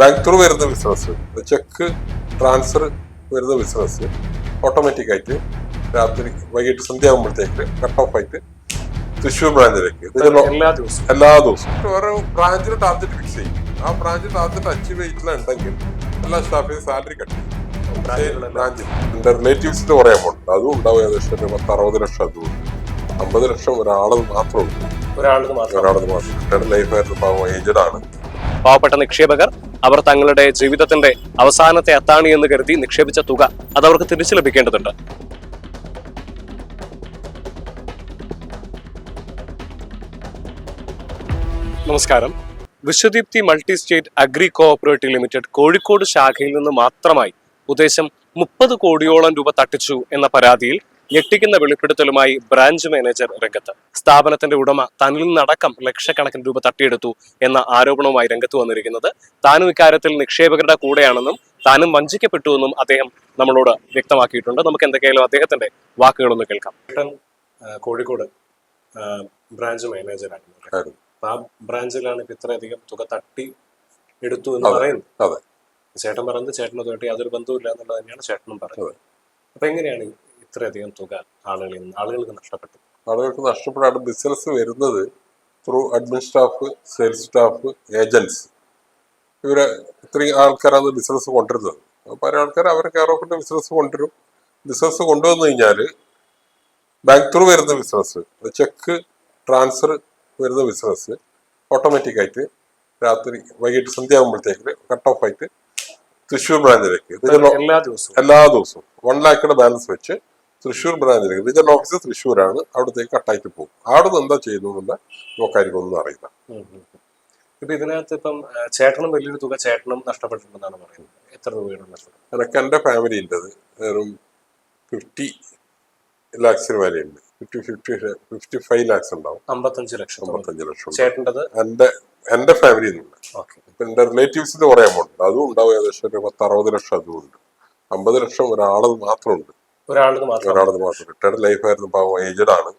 Bank through വരുന്ന business check transfer വരുന്ന business automatic ആയിട്ട് രാത്രി വൈകിട്ട് സന്ധ്യ ആകുമ്പോഴത്തേക്ക് കട്ട് ഓഫ് ആയിട്ട് തൃശ്ശൂർ ബ്രാഞ്ചിലേക്ക് എല്ലാ ദിവസവും. എല്ലാ ദിവസവും. ഓരോ ബ്രാഞ്ചിന് ടാർഗറ്റ് ഫിക്സ് ചെയ്യും. ആ ബ്രാഞ്ച് ടാർഗറ്റ് അച്ചീവ് ചെയ്തിട്ടുണ്ടെങ്കിൽ എല്ലാ സ്റ്റാഫിനും സാലറി കട്ട് ചെയ്യും. ബ്രാഞ്ചിൽ എന്റെ റിലേറ്റീവ്സിന്റെ കുറെ എമൗണ്ട് അതും ഉണ്ടാവും ഏകദേശം ഒരു പത്ത് അറുപത് ലക്ഷം അതും അമ്പത് ലക്ഷം ഒരാളത് മാത്രമേ ഉള്ളൂ. ഒരാൾ മാത്രം. ഒരാളത് മാത്രം. ലൈഫ് ലൈഫായിരുന്നു പാവം ഏജഡ് ആണ്. പാവപ്പെട്ട നിക്ഷേപകർ അവർ തങ്ങളുടെ ജീവിതത്തിന്റെ അവസാനത്തെ അത്താണി എന്ന് കരുതി നിക്ഷേപിച്ച തുക അത് അവർക്ക് തിരിച്ചു ലഭിക്കേണ്ടതുണ്ട്. നമസ്കാരം. Vishwadeepthi multi state agri cooperative limited Kozhikode ശാഖയിൽ നിന്ന് മാത്രമായി ഉദ്ദേശം മുപ്പത് കോടിയോളം രൂപ തട്ടിച്ചു എന്ന പരാതിയിൽ ഞെട്ടിക്കുന്ന വെളിപ്പെടുത്തലുമായി ബ്രാഞ്ച് മാനേജർ രംഗത്ത്. സ്ഥാപനത്തിന്റെ ഉടമ തന്നിൽ നിന്നടക്കം ലക്ഷക്കണക്കിന് രൂപ തട്ടിയെടുത്തു എന്ന ആരോപണവുമായി രംഗത്ത് വന്നിരിക്കുന്നത് താനും ഇക്കാര്യത്തിൽ നിക്ഷേപകരുടെ കൂടെയാണെന്നും താനും വഞ്ചിക്കപ്പെട്ടുവെന്നും അദ്ദേഹം നമ്മളോട് വ്യക്തമാക്കിയിട്ടുണ്ട്. നമുക്ക് എന്തൊക്കെയായാലും അദ്ദേഹത്തിന്റെ വാക്കുകളൊന്ന് കേൾക്കാം. ചേട്ടൻ കോഴിക്കോട് ബ്രാഞ്ച് മാനേജറാണ് ആയിരുന്നു. ആ ബ്രാഞ്ചിലാണ് ഇപ്പൊ ഇത്രയധികം തുക തട്ടി എടുത്തു എന്ന് പറയുന്നു. ചേട്ടൻ പറയുന്നത് ചേട്ടനുമായിട്ട് യാതൊരു ബന്ധവുമില്ല എന്നുള്ളത് തന്നെയാണ് ചേട്ടനും പറയുന്നത്. അപ്പൊ എങ്ങനെയാണ് ഇത്രയധികം തുക ആളുകളിൽ നിന്ന് ആളുകൾക്ക് നഷ്ടപ്പെട്ടു. ആളുകൾക്ക് നഷ്ടപ്പെടാണ് ബിസിനസ് വരുന്നത് through admin staff sales staff agents ഇവരെ ഇത്രയും ആൾക്കാരാണ് ബിസിനസ് കൊണ്ടുവരുന്നത്. അപ്പോൾ പല ആൾക്കാർ അവരെ കെയർ ഓഫിന്റെ ബിസിനസ് കൊണ്ടുവരും. ബിസിനസ് കൊണ്ടുവന്നു കഴിഞ്ഞാൽ ബാങ്ക് ത്രൂ വരുന്ന ബിസിനസ് ചെക്ക് ട്രാൻസ്ഫർ വരുന്ന ബിസിനസ് ഓട്ടോമാറ്റിക്കായിട്ട് രാത്രി വൈകിട്ട് സന്ധ്യ ആകുമ്പോഴത്തേക്ക് കട്ട് ഓഫ് ആയിട്ട് തൃശ്ശൂർ ബ്രാഞ്ചിലേക്ക് എല്ലാ ദിവസവും. എല്ലാ ദിവസവും. വൺ ലാക്കിന്റെ ബാലൻസ് വെച്ച് തൃശ്ശൂർ ബ്രാഞ്ചിലേക്ക്. റീജിയണൽ ഓഫീസ് തൃശ്ശൂരാണ്. അവിടത്തേക്ക് കട്ടായിട്ട് പോകും. അവിടെ നിന്ന് എന്താ ചെയ്യുന്നു എന്നുള്ള നോക്കാർക്കൊന്നും അറിയില്ല. ഇപ്പൊ ഇതിനകത്ത് ഇപ്പം ചേട്ടനും വലിയൊരു തുക ചേട്ടനും നഷ്ടപ്പെട്ടിട്ടുണ്ടെന്നാണ് പറയുന്നത്. എത്ര രൂപയാണ് നഷ്ടപ്പെട്ടത്? എനിക്ക് എന്റെ ഫാമിലിന്റെത് വെറും ഫിഫ്റ്റി ലാക്സിന് വരെയുണ്ട് fifty fifty fifty five lakhs ഉണ്ടാവും. അമ്പത്തഞ്ച് ലക്ഷം. അമ്പത്തഞ്ച് ലക്ഷം ചേട്ടന്റെ ചേട്ടന്റെത്? എന്റെ എന്റെ ഫാമിലിയിൽ നിന്നുണ്ട് ഓക്കെ. ഇപ്പം എന്റെ റിലേറ്റീവ്സിന് കുറേ എമൗണ്ട് ഉണ്ട്. അതും ഉണ്ടാവും ഏകദേശം ഒരു പത്ത് അറുപത് ലക്ഷം അതും ഉണ്ട്. അമ്പത് ലക്ഷം ഒരാളത് മാത്രമുണ്ട്. ഒരാൾക്ക് മാത്രം. മാത്രം. റിട്ടയർഡ് ലൈഫായിരുന്നു പാവം. ഏജഡ് ആണ്.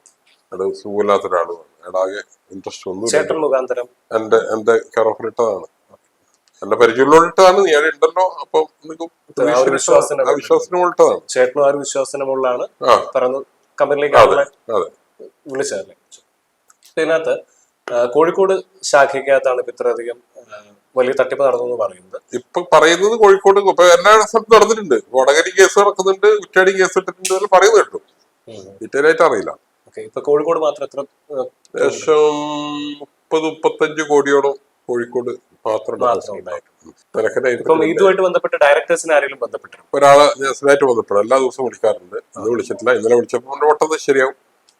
അത് സുഖമില്ലാത്ത ഒരാളുമാണ് അയാളാകെ ഇൻട്രസ്റ്റ് ഒന്നും ചേട്ടൻ മുഖാന്തരം. എന്റെ എന്റെ കെയറോഫിലിട്ടതാണ് എന്റെ പരിചയമുള്ളിട്ടതാണ് നീ അവിടെ ഉണ്ടല്ലോ അപ്പം നിനക്ക് ആ ഒരു വിശ്വാസത്തിന് ആ വിശ്വാസത്തിന് ഉള്ളിട്ടതാണ് ചേട്ടനും ആ ഒരു വിശ്വാസനമുള്ളതാണ് പറഞ്ഞു കമ്പനിയിലേക്ക് വിളിച്ചതല്ലേ. ഇതിനകത്ത് കോഴിക്കോട് ശാഖയ്ക്കകത്താണ് ഇപ്പൊ ഇത്രയധികം വലിയ തട്ടിപ്പ് നടന്നു എന്ന് പറയുന്നത്. ഇപ്പൊ പറയുന്നത് കോഴിക്കോട് ഇപ്പൊ എല്ലാ സ്ഥലത്തും നടന്നിട്ടുണ്ട്. വടകരി കേസ് നടക്കുന്നുണ്ട് കുറ്റാടി കേസ് ഇട്ടിട്ടുണ്ട് പറയുന്നത് കേട്ടു ഡീറ്റെയിൽ ആയിട്ട് അറിയില്ല. ഇപ്പൊ കോഴിക്കോട് മാത്രം എത്ര ഏകദേശം മുപ്പത് മുപ്പത്തഞ്ച് കോടിയോളം കോഴിക്കോട് മാത്രം ഇതുമായിട്ട് ബന്ധപ്പെട്ട് ഡയറക്ടേഴ്സിന് ആരെങ്കിലും ബന്ധപ്പെട്ടിരുന്നു? ഒരാളെ ബന്ധപ്പെടും. എല്ലാ ദിവസവും വിളിക്കാറുണ്ട്. അത് വിളിച്ചിട്ടില്ല. ഇന്നലെ വിളിച്ചപ്പോൾ പെട്ടെന്ന് ശരിയാവും.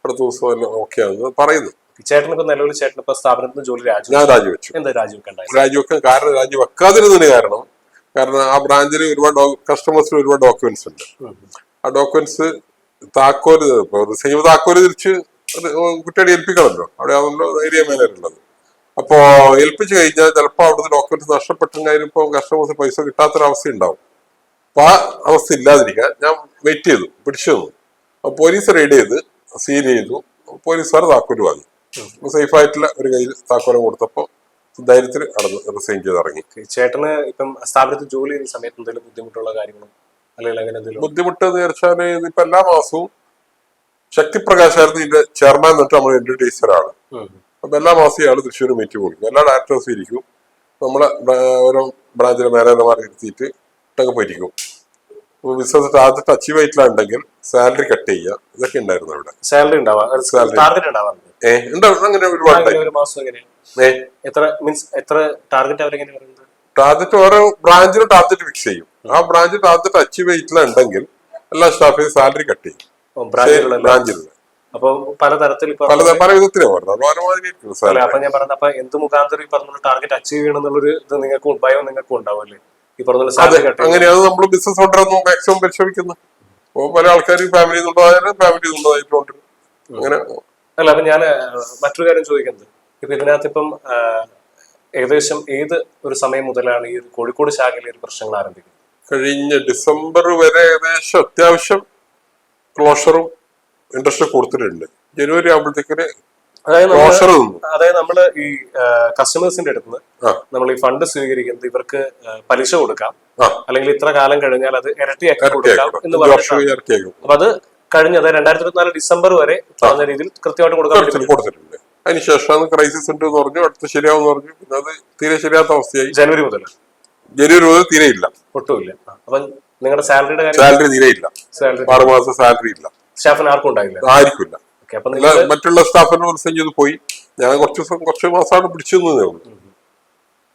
അടുത്ത ദിവസം ഓക്കെ ആണെന്ന് പറയുന്നു. ഇപ്പൊ നിലവിൽ ചേട്ടൻ ഇപ്പൊ സ്ഥാപനത്തിൽ നിന്ന് ജോലി രാജി ഞാൻ രാജിവെച്ചു. എന്താ രാജിവെക്കണ്ടായി രാജിവെക്കാൻ കാരണം രാജിവെക്കാതിരുന്നതിന് കാരണം. കാരണം ആ ബ്രാഞ്ചിൽ ഒരുപാട് കസ്റ്റമേഴ്സിന് ഒരുപാട് ഡോക്യുമെന്റ്സ് ഉണ്ട്. ആ ഡോക്യുമെന്റ്സ് താക്കോൽ റിസീവ് താക്കോൽ തിരിച്ച് കുട്ടിയോട് ഏൽപ്പിക്കണമല്ലോ. അവിടെ ആണല്ലോ ഏരിയ മാനേജർ ഉള്ളത്. അപ്പോ ഏൽപ്പിച്ചു കഴിഞ്ഞാൽ ചിലപ്പോൾ അവിടുത്തെ ഡോക്യുമെന്റ്സ് നഷ്ടപ്പെട്ടെങ്കിൽ ഇപ്പോൾ കസ്റ്റമേഴ്സ് പൈസ കിട്ടാത്തൊരവസ്ഥ ഉണ്ടാവും. അപ്പൊ ആ അവസ്ഥ ഇല്ലാതിരിക്കാൻ ഞാൻ വെയിറ്റ് ചെയ്തു പിടിച്ചു തന്നു അപ്പൊ പോലീസ് റെയ്ഡ് ചെയ്ത് സീൽ ചെയ്തു. പോലീസുകാർ താക്കോൽ വാങ്ങി. സേഫ് ആയിട്ടുള്ള ഒരു കയ്യിൽ താക്കോലം കൊടുത്തപ്പോൾ ധൈര്യത്തിൽ അടന്ന് റിസൈൻ ചെയ്ത് ഇറങ്ങി ചേട്ടന് ഇപ്പം സ്ഥാപനത്തിൽ ജോലി ചെയ്യുന്ന സമയത്ത് എന്തെങ്കിലും ബുദ്ധിമുട്ടുള്ള കാര്യങ്ങളും അല്ലെങ്കിൽ അങ്ങനെ എന്തെങ്കിലും ബുദ്ധിമുട്ട് എന്ന് വെച്ചാൽ ഇതിപ്പോ എല്ലാ മാസവും ശക്തിപ്രകാശായിരുന്നു ഇതിന്റെ ചെയർമാൻ എന്നിട്ട് നമ്മൾ എന്റെ ടീച്ചറാണ്. അപ്പൊ എല്ലാ മാസവും ഇയാൾ തൃശ്ശൂർ മീറ്റ് കൊടുക്കും. എല്ലാ ഡയറക്ടേഴ്സും ഇരിക്കും. നമ്മളെ ഓരോ ബ്രാഞ്ചിലെ മാനേജർമാരെ ഇരുത്തിയിട്ട് ഇട്ടങ്ങ് പോയിരിക്കും. ബിസിനസ് ടാർഗറ്റ് അച്ചീവ് ആയിട്ടില്ല ഉണ്ടെങ്കിൽ സാലറി കട്ട് ചെയ്യുക. ഇതൊക്കെ ഉണ്ടായിരുന്നു അവിടെ. സാലറി ഉണ്ടാവാം ഏഹ് ഉണ്ടാവും അങ്ങനെ ഒരുപാട് എത്ര മീൻസ് എത്ര ടാർഗറ്റ് അവരെങ്ങനെ പറയുന്നത്? ടാർഗറ്റ് ഓരോ ബ്രാഞ്ചിന് ടാർഗറ്റ് ഫിക്സ് ചെയ്യും. ആ ബ്രാഞ്ച് ടാർഗറ്റ് അച്ചീവ് ചെയ്തിട്ടില്ല ഉണ്ടെങ്കിൽ എല്ലാ സ്റ്റാഫിനും സാലറി കട്ട് ചെയ്യും. ബ്രാഞ്ചിലുള്ള അപ്പൊ പലതരത്തിൽ പല അല്ല അപ്പൊ ഞാൻ പറഞ്ഞ അപ്പൊ എന്ത് മുഖാന്തരം ഈ പറഞ്ഞ ടാർഗറ്റ് അച്ചീവ് ചെയ്യണം എന്നുള്ളൊരു ഇത് നിങ്ങൾക്ക് ഭയം നിങ്ങൾക്ക് ഉണ്ടാവുമല്ലേ ഈ പറഞ്ഞ അങ്ങനെയാണ് നമ്മൾ ബിസിനസ് കൊണ്ടുവരുന്നു മാക്സിമം പരിശ്രമിക്കുന്നത് അപ്പോൾ പല ആൾക്കാരും ഫാമിലി നിന്നുണ്ടായാലും ഫാമിലി നിന്നുണ്ടായിട്ടുണ്ട് അങ്ങനെ അല്ല അപ്പൊ ഞാൻ മറ്റൊരു കാര്യം ചോദിക്കുന്നത് ഇപ്പൊ ഇതിനകത്ത് ഇപ്പം ഏകദേശം ഏത് ഒരു സമയം മുതലാണ് ഈ കോഴിക്കോട് ശാഖയിലെ ഒരു പ്രശ്നങ്ങൾ ആരംഭിക്കുന്നത്? കഴിഞ്ഞ ഡിസംബർ വരെ ഏകദേശം അത്യാവശ്യം ക്ലോഷറും ഇൻട്രസ്റ്റ് കൊടുത്തിട്ടുണ്ട്. ജനുവരി ആകുമ്പോഴത്തേക്കിന് അതായത് നമ്മൾ ഈ കസ്റ്റമേഴ്സിന്റെ അടുത്ത് നിന്ന് നമ്മൾ ഈ ഫണ്ട് സ്വീകരിക്കുന്നത് ഇവർക്ക് പലിശ കൊടുക്കാം. അല്ലെങ്കിൽ ഇത്ര കാലം കഴിഞ്ഞാൽ അത് ഇരട്ടിയാക്കി കൊടുക്കാം എന്ന് ഇരട്ടിയാക്കും അപ്പൊ അത് കഴിഞ്ഞ അതായത് രണ്ടായിരത്തി ഇരുപത്തിനാല് ഡിസംബർ വരെ പറഞ്ഞ രീതിയിൽ കൃത്യമായിട്ട് കൊടുക്കാൻ കൊടുത്തിട്ടുണ്ട്. അതിനുശേഷം ക്രൈസിസ് ഉണ്ട് എന്ന് പറഞ്ഞു അടുത്ത് ശരിയാവും പറഞ്ഞു. പിന്നെ അത് തീരെ ശരിയാത്ത അവസ്ഥയായി. ജനുവരി മുതൽ. ജനുവരി മുതൽ തീരെ ഇല്ല. ഒട്ടുമില്ല. അപ്പൊ നിങ്ങളുടെ സാലറിയുടെ സാലറി തീരെ ഇല്ല. സാലറി ആറ് മാസം സാലറി ഇല്ല. സ്റ്റാഫിന് ആർക്കും ഉണ്ടായില്ല. ആയിരിക്കില്ല മറ്റുള്ള സ്റ്റാഫിനെ റിസൈൻ ചെയ്ത് പോയി. ഞാൻ കുറച്ച് ദിവസം കുറച്ച് മാസമാണ് പിടിച്ചു ഉള്ളൂ.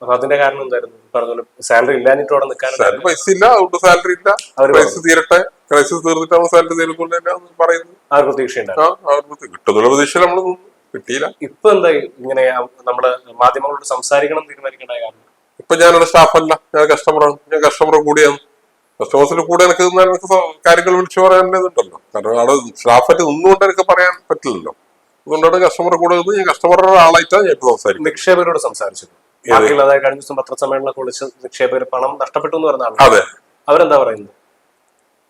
അപ്പൊ അതിന്റെ കാരണം എന്തായിരുന്നു? പറഞ്ഞ സാലറി ഇല്ലാഞ്ഞിട്ട് അവിടെ നിൽക്കാൻ സാലറി പൈസ ഇല്ല അതുകൊണ്ട് സാലറി ഇല്ല. പൈസ തീരട്ടെ. ക്രൈസിസ് തീർന്നിട്ടാണ് സാലറി തന്നെയാന്ന് പറയുന്നത്. ആ കിട്ടുന്നുള്ള പ്രതീക്ഷ നമ്മൾ. കിട്ടിയില്ല. ഇപ്പൊ എന്താ ഇങ്ങനെ നമ്മൾ മാധ്യമങ്ങളോട് സംസാരിക്കണം തീരുമാനിക്കേണ്ട കാരണം ഇപ്പൊ ഞാനൊരു സ്റ്റാഫല്ല ഞാൻ കസ്റ്റമറാണ് ഞാൻ കസ്റ്റമർ കൂടിയാണ്. കസ്റ്റമേഴ്സിന്റെ കൂടെ എനിക്ക് നിന്നാൽ എനിക്ക് കാര്യങ്ങൾ വിളിച്ചു പറയാനുള്ളതുണ്ടല്ലോ കാരണം അവിടെ സ്റ്റാഫായിട്ട് നിന്നുകൊണ്ട് എനിക്ക് പറയാൻ പറ്റില്ലല്ലോ. അതുകൊണ്ടാണ് കസ്റ്റമർ കൂടെ നിന്ന് ഞാൻ കസ്റ്റമറുടെ ആളായിട്ടാണ് ഞാൻ ഇപ്പോൾ സംസാരിക്കുന്നത്. നിക്ഷേപകരോട് സംസാരിച്ചു കഴിഞ്ഞ ദിവസം പത്രസമ്മേളനം വിളിച്ച് നിക്ഷേപകർ പണം നഷ്ടപ്പെട്ടു എന്ന് പറഞ്ഞ അതെ. അവരെന്താ പറയുന്നത്?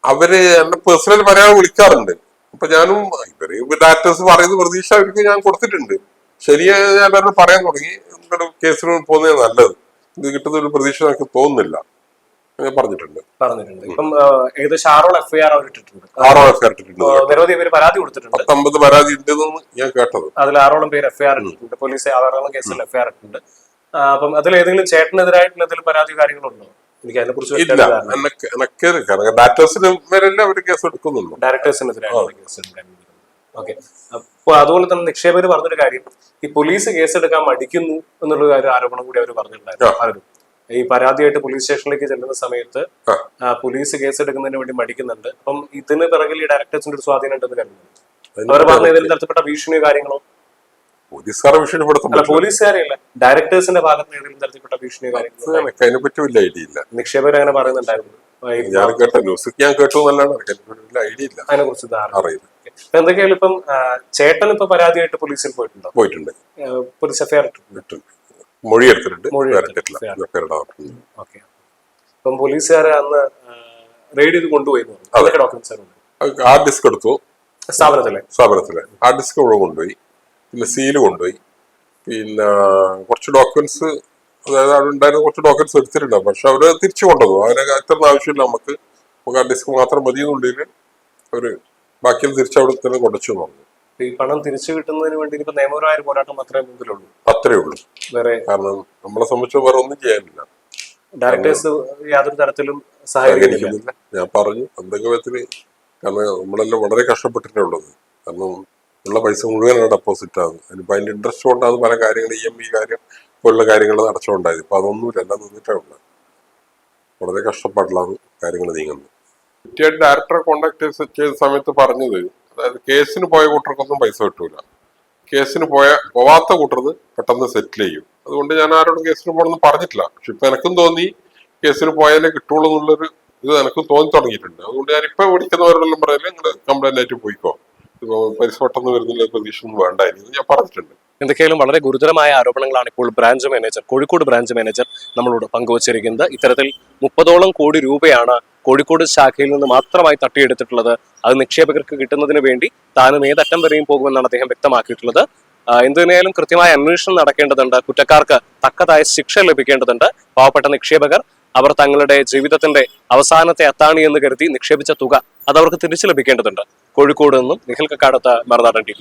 അവർ എന്നെ പേഴ്സണൽ പറയാൻ വിളിക്കാറുണ്ട്. അപ്പൊ ഞാനും ഇവർ ഡാറ്റസ് പറയുന്ന പ്രതീക്ഷ അവർക്ക് ഞാൻ കൊടുത്തിട്ടുണ്ട്. ശരിയാ ഞാൻ അവരോട് പറയാൻ തുടങ്ങി. കേസിന് പോകുന്നത് നല്ലത്. ഇത് കിട്ടുന്ന ഒരു പ്രതീക്ഷ എനിക്ക് തോന്നുന്നില്ല. പറഞ്ഞിട്ടുണ്ട്. പറഞ്ഞിട്ടുണ്ട്. ഇപ്പം ഏകദേശം ആറോളം അവർ ഇട്ടിട്ടുണ്ട്. ആറോ ഇട്ടിട്ടുണ്ട്. നിരവധി പേര് പരാതി കൊടുത്തിട്ടുണ്ട്. പത്തൊമ്പത് പരാതി ഉണ്ടെന്ന് ഞാൻ കേട്ടത്. അതിൽ ആറോളം പേര് എഫ്ഐആർ ഇട്ടിട്ടുണ്ട്. പോലീസ് ആറോളം കേസിൽ എഫ്ഐആർ ഇട്ടിട്ടുണ്ട്. അപ്പം അതിൽ ഏതെങ്കിലും ചേട്ടനെതിരായിട്ടുള്ള എന്തെങ്കിലും പരാതി കാര്യങ്ങളുണ്ടോ? എനിക്ക് അതിനെ കുറിച്ച് കേസ് എടുക്കുന്നുള്ളൂ ഡയറക്ടേഴ്സിനെതിരായിട്ടുള്ള കേസ് ഓക്കെ. അപ്പൊ അതുപോലെ തന്നെ നിക്ഷേപകർ പറഞ്ഞൊരു കാര്യം. ഈ പോലീസ് കേസെടുക്കാൻ മടിക്കുന്നു എന്നുള്ള കാര്യം ആരോപണം കൂടി അവർ പറഞ്ഞിട്ടുണ്ടായിരുന്നു. ഈ പരാതിയായിട്ട് പോലീസ് സ്റ്റേഷനിലേക്ക് ചെല്ലുന്ന സമയത്ത് പോലീസ് കേസ് എടുക്കുന്നതിന് വേണ്ടി മടിക്കുന്നുണ്ട്. അപ്പം ഇതിന് പിറകിൽ ഈ ഡയറക്ടേഴ്സിന്റെ ഒരു സ്വാധീനം ഉണ്ടെന്ന് കരുതുന്നു. അവർ പറഞ്ഞ ഇതിൽ തരത്തിൽപ്പെട്ട ഭീഷണിയോ കാര്യങ്ങളോ? പോലീസുകാരെ പറ്റില്ല പോലീസുകാരെയല്ല. ഡയറക്ടേഴ്സിന്റെ ഭാഗത്ത് ഏതെങ്കിലും തരത്തിൽപ്പെട്ട ഭീഷണിയോ കാര്യങ്ങളോ എനിക്ക് അതിനെ പറ്റി വലിയ ഐഡിയ ഇല്ല. നിക്ഷേപകർ അങ്ങനെ പറയുന്നുണ്ടായിരുന്നു. ഞാൻ കേട്ട ന്യൂസ് ഞാൻ കേട്ടു എന്നല്ലാണ്ട് ഐഡിയ ഇല്ല. അതിനെ കുറിച്ച് അറിയില്ല. എന്തൊക്കെയായാലും ഇപ്പം ചേട്ടൻ ഇപ്പൊ പരാതിയായിട്ട് പോലീസിൽ പോയിട്ടുണ്ടോ? പോയിട്ടുണ്ട്. പോലീസ് എഫ്ഐആർ ഇട്ടിട്ടുണ്ട്. മൊഴി എടുത്തിട്ടുണ്ട് മൊഴി ഇടാറുണ്ട് ഓക്കെ. ഇപ്പം പോലീസുകാരെ അന്ന് റെയ്ഡ് ചെയ്ത് കൊണ്ടുപോയി ഹാർഡ് ഡിസ്ക് എടുത്തു. സ്ഥാപനത്തിലെ? സ്ഥാപനത്തിലെ. ഹാർഡ് ഡിസ്ക് കൊണ്ടുപോയി. പിന്നെ സീൽ കൊണ്ടുപോയി. പിന്നെ കുറച്ച് ഡോക്യുമെന്റ്സ് അതായത് അവിടെ ഉണ്ടായിരുന്ന കുറച്ച് ഡോക്യുമെന്റ്സ് എടുത്തിട്ടുണ്ട് പക്ഷെ അവർ തിരിച്ചു കൊണ്ടുവന്നു. അവരെ അത്ര ആവശ്യമില്ല നമുക്ക്. നമുക്ക് ഡിസ്ക് മാത്രം മതി എന്നുണ്ടെങ്കിൽ അവർ ബാക്കിയിൽ തിരിച്ചവിടെ തന്നെ കൊണ്ടുവച്ചു പറഞ്ഞു. ഈ പണം തിരിച്ചു കിട്ടുന്നതിന് വേണ്ടി ഇപ്പൊ നിയമപരമായ ഒരു പോരാട്ടം മാത്രമേ മുമ്പിലുള്ളൂ. അത്രേ ഉള്ളൂ. വേറെ കാരണം നമ്മളെ സംബന്ധിച്ച് വേറെ ഒന്നും ചെയ്യാനില്ല. ഡയറക്ടേഴ്സ് യാതൊരു തരത്തിലും സഹായിക്കുന്നില്ല സഹകരിക്കുന്നില്ല. ഞാൻ പറഞ്ഞു എന്തൊക്കെ വിധത്തിൽ കാരണം നമ്മളെല്ലാം വളരെ കഷ്ടപ്പെട്ടിട്ടേ ഉള്ളത്. കാരണം ഉള്ള പൈസ മുഴുവനാണ് ഡെപ്പോസിറ്റ് ആകുന്നത് അതിനിപ്പോ അതിന്റെ ഇൻട്രസ്റ്റ് കൊണ്ടാണ് പല കാര്യങ്ങൾ ഇ എം ഇ കാര്യം പോലുള്ള കാര്യങ്ങൾ നടച്ചുകൊണ്ടായത് ഇപ്പൊ അതൊന്നുമില്ല എല്ലാം നിന്നിട്ടേ ഉള്ളത് വളരെ കഷ്ടപ്പാടിലാണ് കാര്യങ്ങൾ നീങ്ങുന്നത്. ഡയറക്ടറെ കോണ്ടാക്ട് ചെയ്ത സമയത്ത് പറഞ്ഞത് അതായത് കേസിന് പോയ കൂട്ടർക്കൊന്നും പൈസ കിട്ടൂല. കേസിന് പോയ പോവാത്ത കൂട്ടർന്ന് പെട്ടെന്ന് സെറ്റിൽ ചെയ്യും. അതുകൊണ്ട് ഞാൻ ആരോടും കേസിന് പോകണമെന്ന് പറഞ്ഞിട്ടില്ല. പക്ഷെ ഇപ്പൊ എനക്കും തോന്നി കേസിന് പോയാലേ കിട്ടുള്ളൂ എന്നുള്ളൊരു ഇത് എനക്കും തോന്നി തുടങ്ങിയിട്ടുണ്ട്. അതുകൊണ്ട് ഞാൻ ഇപ്പൊ വിളിക്കുന്നവരോടെല്ലാം പറയൽ നിങ്ങൾ കംപ്ലൈന്റ് ആയിട്ട് പോയിക്കോ. പൈസ പെട്ടെന്ന് വരുന്നില്ല പ്രതീക്ഷ ഒന്നും വേണ്ട. ഞാൻ പറഞ്ഞിട്ടുണ്ട്. എന്തൊക്കെയാലും വളരെ ഗുരുതരമായ ആരോപണങ്ങളാണ് ഇപ്പോൾ branch manager Kozhikode branch manager നമ്മളോട് പങ്കുവച്ചിരിക്കുന്നത്. ഇത്തരത്തിൽ മുപ്പതോളം കോടി രൂപയാണ് കോഴിക്കോട് ശാഖയിൽ നിന്ന് മാത്രമായി തട്ടിയെടുത്തിട്ടുള്ളത് അത് നിക്ഷേപകർക്ക് കിട്ടുന്നതിന് വേണ്ടി താനും ഏതറ്റം വരെയും പോകുമെന്നാണ് അദ്ദേഹം വ്യക്തമാക്കിയിട്ടുള്ളത്. എന്തിനായാലും കൃത്യമായ അന്വേഷണം നടക്കേണ്ടതുണ്ട്. കുറ്റക്കാർക്ക് തക്കതായ ശിക്ഷ ലഭിക്കേണ്ടതുണ്ട്. പാവപ്പെട്ട നിക്ഷേപകർ അവർ തങ്ങളുടെ ജീവിതത്തിന്റെ അവസാനത്തെ അത്താണി എന്ന് കരുതി നിക്ഷേപിച്ച തുക അത് അവർക്ക് തിരിച്ചു ലഭിക്കേണ്ടതുണ്ട്. കോഴിക്കോട് നിന്നും നിഹൽ കക്കാടത്ത് മറുനാടൻ ടി